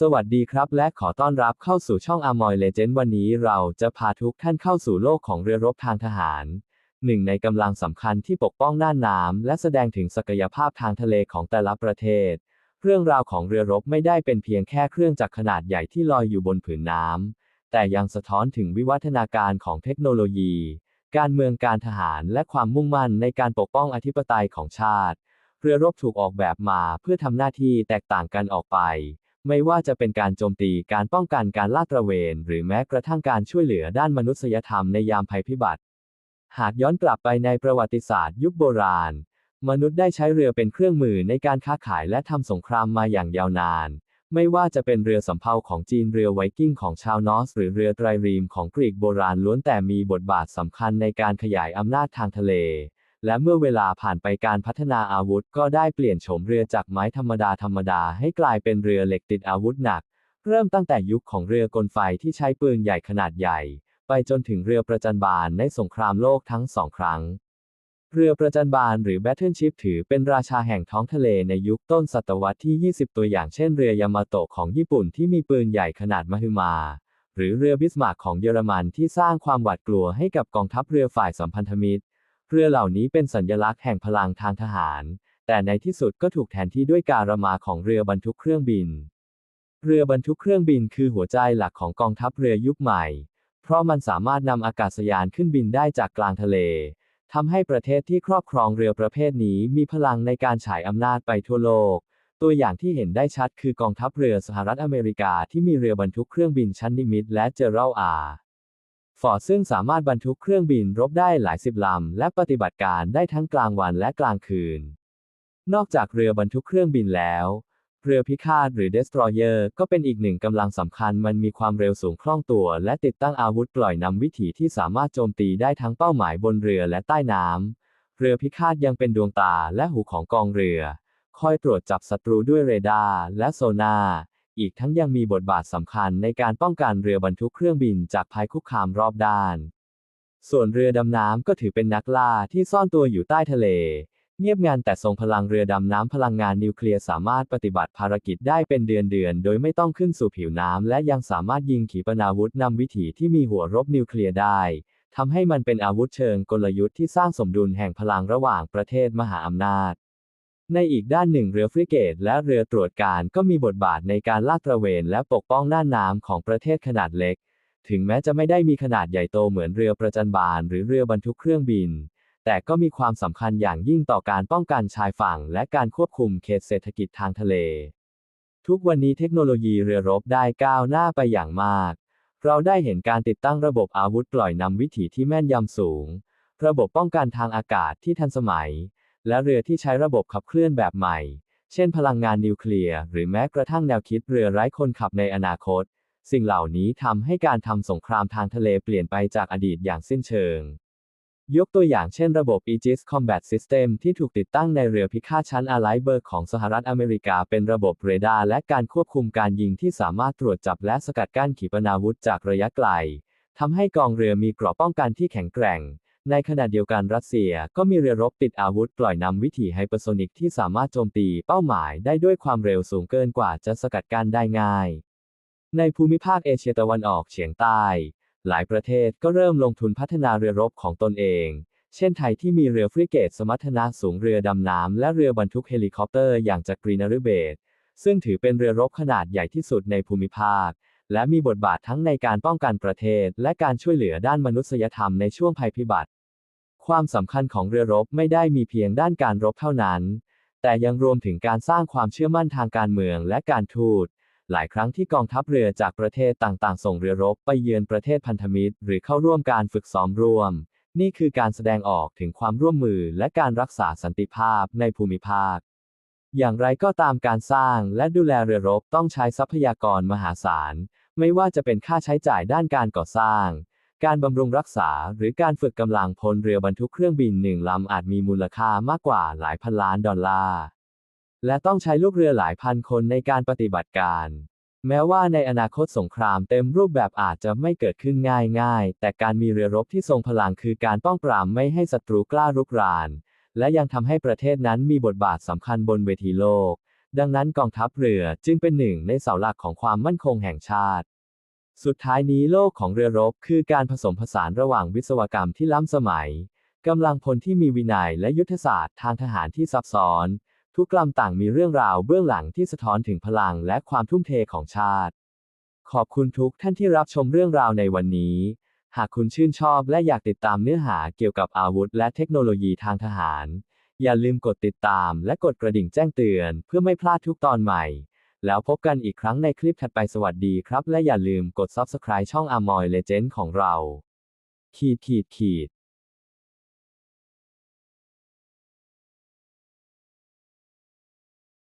สวัสดีครับและขอต้อนรับเข้าสู่ช่อง Amoy Legend วันนี้เราจะพาทุกท่านเข้าสู่โลกของเรือรบทางทหาร หนึ่งในกำลังสำคัญที่ปกป้องน่านน้ำและแสดงถึงศักยภาพทางทะเลของแต่ละประเทศ เรื่องราวของเรือรบไม่ได้เป็นเพียงแค่เครื่องจักรขนาดใหญ่ที่ลอยอยู่บนผืนน้ำแต่ยังสะท้อนถึงวิวัฒนาการของเทคโนโลยี การเมืองการทหารและความมุ่งมั่นในการปกป้องอธิปไตยของชาติ เรือรบถูกออกแบบมาเพื่อทำหน้าที่แตกต่างกันออกไป ไม่ว่าจะเป็นการโจมตีการป้องกันการลาดตระเวน หรือแม้กระทั่งการช่วยเหลือด้านมนุษยธรรมในยามภัยพิบัติ หากย้อนกลับไปในประวัติศาสตร์ยุคโบราณ มนุษย์ได้ใช้เรือเป็นเครื่องมือในการค้าขายและทำสงครามมาอย่างยาวนาน ไม่ว่าจะเป็นเรือสำเภาของจีนเรือไวกิ้งของชาวนอร์สหรือเรือไตรรีมของกรีกโบราณล้วนแต่มีบทบาทสำคัญในการขยายอำนาจทางทะเล และเมื่อเวลาผ่านไปการพัฒนาอาวุธก็ได้เปลี่ยนโฉมเรือจากไม้ธรรมดาธรรมดาให้กลายเป็นเรือเหล็กติดอาวุธหนัก เริ่มตั้งแต่ยุคของเรือกลไฟที่ใช้ปืนใหญ่ขนาดใหญ่ ไปจนถึงเรือประจันบานในสงครามโลกทั้งสองครั้ง เรือประจันบานหรือ Battleship ถือเป็นราชาแห่งท้องทะเลในยุคต้นศตวรรษที่ 20 ตัวอย่างเช่นเรือยามาโตะของญี่ปุ่นที่มีปืนใหญ่ขนาดมหึมาหรือเรือบิสมาร์กของเยอรมันที่สร้างความหวาดกลัวให้กับกองทัพเรือฝ่ายสัมพันธมิตร รือเหล่านี้เป็นสัญลักษณ์แห่งพลังทางทหาร แต่ในที่สุดก็ถูกแทนที่ด้วยการมาของเรือบรรทุกเครื่องบิน เรือบรรทุกเครื่องบินคือหัวใจหลักของกองทัพเรือยุคใหม่ เพราะมันสามารถนำอากาศยานขึ้นบินได้จากกลางทะเลทำให้ประเทศที่ครอบครองเรือประเภทนี้มีพลังในการฉายอำนาจไปทั่วโลก ตัวอย่างที่เห็นได้ชัดคือกองทัพเรือสหรัฐอเมริกาที่มีเรือบรรทุกเครื่องบินชั้นนิมิตและเจอรัลอา ฟอร์ซึ่งสามารถบรรทุกเครื่องบินรบได้หลายสิบลำ และปฏิบัติการได้ทั้งกลางวันและกลางคืน นอกจากเรือบรรทุกเครื่องบินแล้ว เรือพิฆาตหรือ Destroyer ก็เป็นอีกหนึ่งกำลังสำคัญมันมีความเร็วสูงคล่องตัว และติดตั้งอาวุธปล่อยนำวิถีที่สามารถโจมตีได้ทั้งเป้าหมายบนเรือและใต้น้ำเรือพิฆาตยังเป็นดวงตาและหูของกองเรือ คอยตรวจจับศัตรูด้วยเรดาร์และโซนาร์ อีกทั้งยังมีบทบาทสำคัญในการป้องกันเรือบรรทุกเครื่องบินจากภัยคุกคามรอบด้าน ส่วนเรือดำน้ำก็ถือเป็นนักล่าที่ซ่อนตัวอยู่ใต้ทะเล เงียบงานแต่ทรงพลังเรือดำน้ำพลังงานนิวเคลียร์สามารถปฏิบัติภารกิจได้เป็นเดือนๆโดยไม่ต้องขึ้นสู่ผิวน้ำและยังสามารถยิงขีปนาวุธนำวิถีที่มีหัวรบนิวเคลียร์ได้ทำให้มันเป็นอาวุธเชิงกลยุทธ์ที่สร้างสมดุลแห่งพลังระหว่างประเทศมหาอำนาจ ในอีกด้านหนึ่งเรือฟริเกตและเรือตรวจการก็มีบทบาทในการลาดตระเวนและปกป้องน่านน้ำของประเทศขนาดเล็ก ถึงแม้จะไม่ได้มีขนาดใหญ่โตเหมือนเรือประจันบานหรือเรือบรรทุกเครื่องบิน แต่ก็มีความสำคัญอย่างยิ่งต่อการป้องกันชายฝั่ง และการควบคุมเขตเศรษฐกิจทางทะเล ทุกวันนี้เทคโนโลยีเรือรบได้ก้าวหน้าไปอย่างมาก เราได้เห็นการติดตั้งระบบอาวุธปล่อยนำวิถีที่แม่นยำสูง ระบบป้องกันทางอากาศที่ทันสมัย และเรือที่ใช้ระบบขับเคลื่อนแบบใหม่ เช่นพลังงานนิวเคลียร์ หรือแม้กระทั่งแนวคิดเรือไร้คนขับในอนาคต สิ่งเหล่านี้ทำให้การทำสงครามทางทะเลเปลี่ยนไปจากอดีตอย่างสิ้นเชิง ยกตัวอย่างเช่นระบบ Aegis Combat System ที่ถูกติดตั้งในเรือพิฆาตชั้นอาไลเบิร์กของสหรัฐอเมริกา เป็นระบบเรดาร์และการควบคุมการยิงที่สามารถตรวจจับและสกัดกั้นขีปนาวุธจากระยะไกลทำให้กองเรือมีเกราะป้องกันที่แข็งแกร่ง ในขณะเดียวกันรัสเซียก็มีเรือรบติดอาวุธปล่อยนำวิถีไฮเปอร์โซนิกที่สามารถโจมตีเป้าหมายได้ด้วยความเร็วสูงเกินกว่าจะสกัดกั้นได้ง่าย ในภูมิภาคเอเชียตะวันออกเฉียงใต้ หลายประเทศก็เริ่มลงทุนพัฒนาเรือรบของตนเอง เช่นไทยที่มีเรือฟริเกตสมรรถนะสูงเรือดำน้ำและเรือบรรทุกเฮลิคอปเตอร์อย่างจักรีนารเบศซึ่งถือเป็นเรือรบขนาดใหญ่ที่สุดในภูมิภาค และมีบทบาททั้งในการป้องกันประเทศ และการช่วยเหลือด้านมนุษยธรรมในช่วงภัยพิบัติ ความสำคัญของเรือรบไม่ได้มีเพียงด้านการรบเท่านั้น แต่ยังรวมถึงการสร้างความเชื่อมั่นทางการเมืองและการทูต หลายครั้งที่กองทัพเรือจากประเทศต่างๆ ส่งเรือรบไปเยือนประเทศพันธมิตร หรือเข้าร่วมการฝึกซ้อมร่วม นี่คือการแสดงออกถึงความร่วมมือและการรักษาสันติภาพในภูมิภาค อย่างไรก็ตามการสร้างและดูแลเรือรบต้องใช้ทรัพยากรมหาศาล ไม่ว่าจะเป็นค่าใช้จ่ายด้านการก่อสร้าง การบำรุงรักษาหรือการฝึกกำลังพลเรือบรรทุกเครื่องบินหนึ่งลำอาจมีมูลค่ามากกว่าหลายพันล้านดอลลาร์ และต้องใช้ลูกเรือหลายพันคนในการปฏิบัติการ แม้ว่าในอนาคตสงครามเต็มรูปแบบอาจจะไม่เกิดขึ้นง่ายๆ แต่การมีเรือรบที่ทรงพลังคือการป้องปรามไม่ให้ศัตรูกล้ารุกราน และยังทำให้ประเทศนั้นมีบทบาทสำคัญบนเวทีโลก ดังนั้นกองทัพเรือจึงเป็นหนึ่งในเสาหลักของความมั่นคงแห่งชาติ สุดท้ายนี้โลกของเรือรบคือการผสมผสานระหว่างวิศวกรรมที่ล้ำสมัยกำลังพลที่มีวินัยและยุทธศาสตร์ทางทหารที่ซับซ้อน ทุกลำต่างมีเรื่องราวเบื้องหลังที่สะท้อนถึงพลังและความทุ่มเทของชาติ ขอบคุณทุกท่านที่รับชมเรื่องราวในวันนี้ หากคุณชื่นชอบและอยากติดตามเนื้อหาเกี่ยวกับอาวุธและเทคโนโลยีทางทหาร อย่าลืมกดติดตามและกดกระดิ่งแจ้งเตือนเพื่อไม่พลาดทุกตอนใหม่ แล้วพบกันอีกครั้งในคลิปถัดไปสวัสดีครับ และอย่าลืมกด Subscribe ช่อง Amoy Legend ของเรา ขีดขีดขีด